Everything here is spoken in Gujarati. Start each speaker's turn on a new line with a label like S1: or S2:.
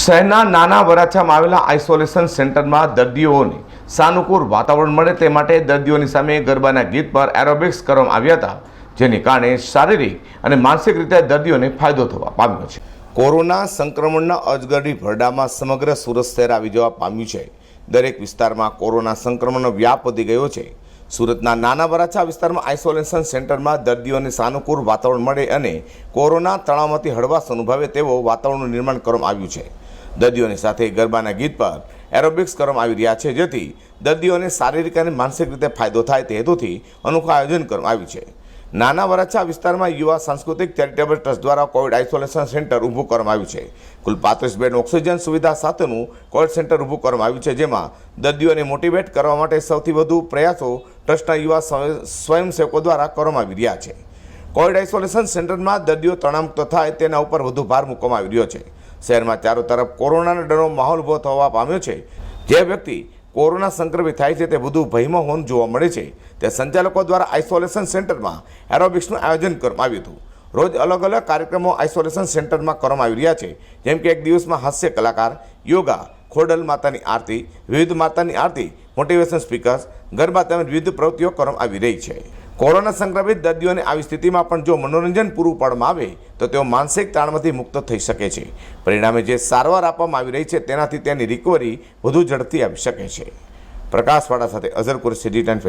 S1: શહેરના નાના વરાછામાં આવેલા આઇસોલેશન સેન્ટરમાં દર્દીઓને સાનુકૂળ વાતાવરણ મળે તે માટે દર્દીઓની સામે ગરબાના ગીત પર એરોબિક્સ કરવામાં આવ્યા હતા, જેને કારણે શારીરિક અને માનસિક રીતે દર્દીઓને ફાયદો થવા પામ્યો છે. કોરોના સંક્રમણના અજગરની ભરડામાં સમગ્ર સુરત શહેર આવી જવા પામ્યું છે. દરેક વિસ્તારમાં કોરોના સંક્રમણનો વ્યાપ વધી ગયો છે. સુરતના નાના વરાછા વિસ્તારમાં આઇસોલેશન સેન્ટરમાં દર્દીઓને સાનુકૂળ વાતાવરણ મળે અને કોરોના તણાવમાંથી હળવાશ અનુભવે તેવો વાતાવરણનું નિર્માણ કરવામાં આવ્યું છે. દર્દીઓની સાથે ગરબાના ગીત પર એરોબિક્સ કરવામાં આવી રહ્યા છે, જેથી દર્દીઓને શારીરિક અને માનસિક રીતે ફાયદો થાય તે હેતુથી અનોખું આયોજન કરવામાં આવ્યું છે. નાના વરાછા વિસ્તારમાં યુવા સાંસ્કૃતિક ચેરિટેબલ ટ્રસ્ટ દ્વારા કોવિડ આઇસોલેશન સેન્ટર ઊભું કરવામાં આવ્યું છે. કુલ પાંત્રીસ બેડ ઓક્સિજન સુવિધા સાથેનું કોવિડ સેન્ટર ઊભું કરવામાં આવ્યું છે, જેમાં દર્દીઓને મોટિવેટ કરવા માટે સૌથી વધુ પ્રયાસો ટ્રસ્ટના યુવા સ્વયં- સ્વયંસેવકો દ્વારા કરવામાં આવી રહ્યા છે. કોવિડ આઇસોલેશન સેન્ટરમાં દર્દીઓ તણાવમુક્ત થાય તેના ઉપર વધુ ભાર મૂકવામાં આવી રહ્યો છે. શહેરમાં ચારો તરફ કોરોનાનો ડરનો માહોલ ઊભો થવા પામ્યો છે. જે વ્યક્તિ કોરોના સંક્રમિત થાય છે તે વધુ ભયમાં હોન જોવા મળે છે. તે સંચાલકો દ્વારા આઇસોલેશન સેન્ટરમાં એરોબિક્સનું આયોજન કરવામાં આવ્યું હતું. રોજ અલગ અલગ કાર્યક્રમો આઇસોલેશન સેન્ટરમાં કરવામાં આવી રહ્યા છે. જેમ કે એક દિવસમાં હાસ્ય કલાકાર, યોગા, ખોડલ માતાની આરતી, વિવિધ માતાની આરતી મોટિવેશન સ્પીકર્સ ગરબા તેમજ વિવિધ પ્રવૃત્તિઓ કરવામાં આવી રહી છે. કોરોના સંક્રમિત દર્દીઓને આવી સ્થિતિમાં પણ જો મનોરંજન પૂરું પાડવામાં આવે, તો તેઓ માનસિક તાણમાંથી મુક્ત થઈ શકે છે. પરિણામે જે સારવાર આપવામાં આવી રહી છે, તેનાથી તેની રિકવરી વધુ ઝડપથી આવી શકે છે. પ્રકાશવાળા સાથે અઝર કુરેશી ડી ટેન